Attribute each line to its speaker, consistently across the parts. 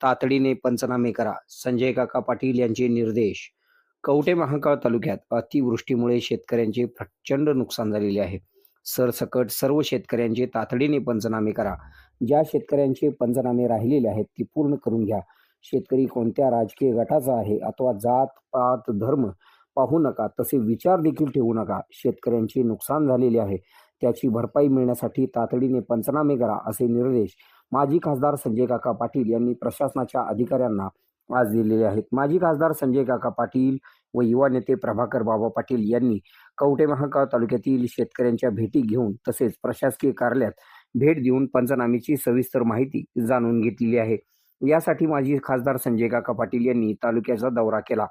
Speaker 1: तातडीने पंचनामे करा. संजय काका पाटील यांचे निर्देश. कवटे महाकाळ तालुक्यात अतिवृष्टीमुळे शेतकऱ्यांचे प्रचंड नुकसान झालेले आहे. सरसकट सर्व शेतकऱ्यांचे तातडीने पंचनामे करा. ज्या शेतकऱ्यांचे पंचनामे राहिलेले आहेत ती पूर्ण करून घ्या. शेतकरी कोणत्या राजकीय गटाचा आहे अथवा जात पात धर्म पाहू नका तसे विचार देखील ठेवू नका. शेतकऱ्यांचे नुकसान झालेले आहे त्याची भरपाई मिळण्यासाठी तातडीने पंचनामे करा असे निर्देश माजी खासदार संजय काका पाटील यांनी प्रशासनाच्या अधिकाऱ्यांना आज दिलेले आहेत. माजी खासदार संजय काका पाटील व युवा नेते प्रभाकर बाबा पाटील यांनी कवटे महांकाळ तालुक्यातील शेतकऱ्यांच्या भेटी घेऊन तसेच प्रशासकीय कार्यालयात भेट देऊन पंचनामेची सविस्तर माहिती जाणून घेतलेली आहे. यासाठी माजी खासदार संजय काका पाटील यांनी तालुक्याचा दौरा केला.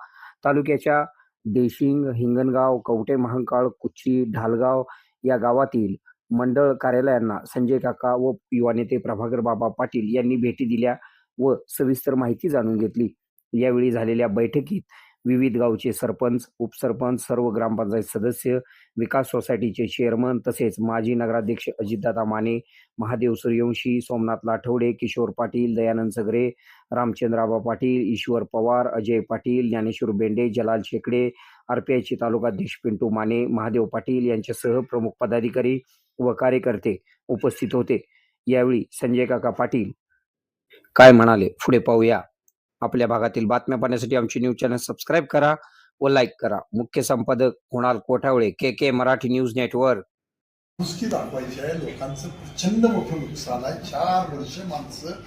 Speaker 1: तालुक्याच्या देशिंग हिंगणगाव कवटे महांकाळ कुच्ची ढालगाव या गावातील मंडळ कार्यालयांना संजय काका व युवा नेते प्रभाकर बाबा पाटील यांनी भेटी दिल्या व सविस्तर माहिती जाणून घेतली. यावेळी झालेल्या बैठकीत विविध गावचे सरपंच उपसरपंच सर्व ग्रामपंचायत सदस्य विकास सोसायटीचे चेअरमन तसेच माजी नगराध्यक्ष अजितदादा माने महादेव सूर्यवंशी सोमनाथ लाठवडे किशोर पाटील दयानंद सगरे रामचंद्राबा पाटील ईश्वर पवार अजय पाटील ज्ञानेश्वर बेंडे जलाल शेकडे आरपीआयचे तालुकाध्यक्ष पिंटू माने महादेव पाटील यांच्यासह प्रमुख पदाधिकारी व कार्यकर्ते उपस्थित होते. यावेळी संजय काका पाटील काय म्हणाले? पुढे पाहूया. आपल्या भागातील बातम्या पाहण्यासाठी आमची न्यूज चॅनल सबस्क्राईब करा व लाईक करा. मुख्य संपादक Kunal Kothawale K K Marathi news network.
Speaker 2: नुसकी दाखवायची आहे. लोकांचं प्रचंड मोठं नुकसान आहे. चार वर्ष माणसं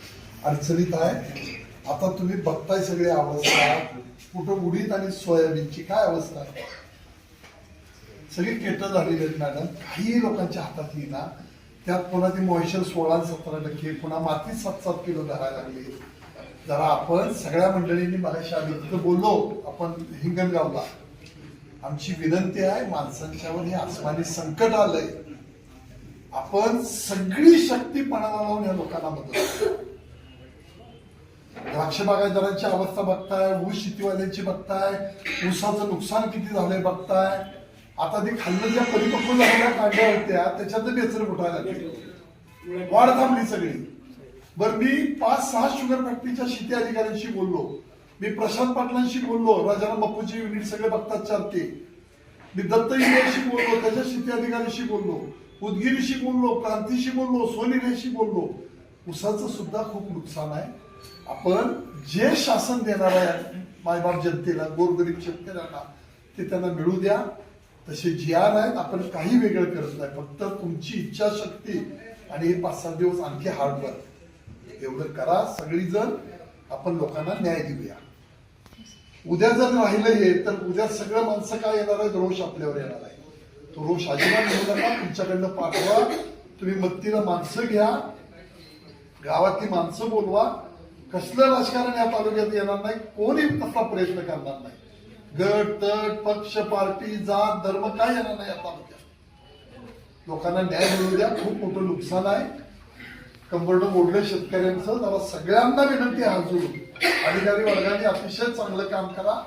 Speaker 2: अडचणीत आहे आता तुम्ही बघताय सगळी अवस्था. कुठं उडीत आणि सोयाबीनची काय अवस्था आहे? सगळी केटं झालेली आहेत मॅडम. काही लोकांच्या हातात येईना. त्यात पुन्हा ती मॉइश्चर सोळा सतरा टक्के पुन्हा माती सात सात किलो धरायला लागली. जरा आपण सगळ्या मंडळींनी मला आम्ही तिथं बोललो आपण हिंगणगावला. आमची विनंती आहे माणसांच्यावर हे आसमानी संकट आलंय. आपण सगळी शक्ती पणाला लावून या लोकांना मदत द्राक्ष बागायतदारांची अवस्था बघताय ऊस शेतीवाल्यांची बघताय ऊसाचं नुकसान किती झालंय बघताय. आता ते खाल्लं ज्या परिपक्व झालेल्या कांड्या होत्या त्याच्यात बेचर फुटायला लागली. वाढ थांबली सगळी. बर मी पाच सहा शुगर फॅक्टरीच्या शेती अधिकाऱ्यांशी बोललो. मी प्रशांत पाटलांशी बोललो राजाराम बापूची युनिट सगळे बघतात चालते. मी दत्त इंडियाशी बोललो त्याच्या शेती अधिकाऱ्यांशी बोललो. उदगिरीशी बोललो क्रांतीशी बोललो सोनिरेशी बोललो. उसाचं सुद्धा खूप नुकसान आहे. आपण जे शासन देणार आहे मायबाप जनतेला गोरगरीब शेतकऱ्यांना ते त्यांना मिळू द्या. तसे जी आर आहेत आपण काही वेगळं करत नाही. फक्त तुमची इच्छाशक्ती आणि हे पाच सात दिवस आणखी हार्डवर्क एवढं करा सगळीजण आपण लोकांना न्याय देऊया. उद्या जर राहिलं हे तर उद्या सगळं माणसं काय येणार आहेत? रोष आपल्यावर येणार आहे. तो रोष अजिबात घेऊ नका. तुमच्याकडनं पाठवा. तुम्ही मत्तीला माणसं घ्या. गावातली माणसं बोलवा. कसलं राजकारण या तालुक्यात येणार नाही? कोणी तसा प्रयत्न करणार नाही. गट तट पक्ष पार्टी जात धर्म काय येणार नाही या तालुक्यात लोकांना न्याय मिळू द्या खूप मोठं नुकसान आहे. कंबरड मोडलं शेतकऱ्यांचं. जरा सगळ्यांना विनंती आहे अधिकारी वर्गाने अतिशय चांगलं काम करा.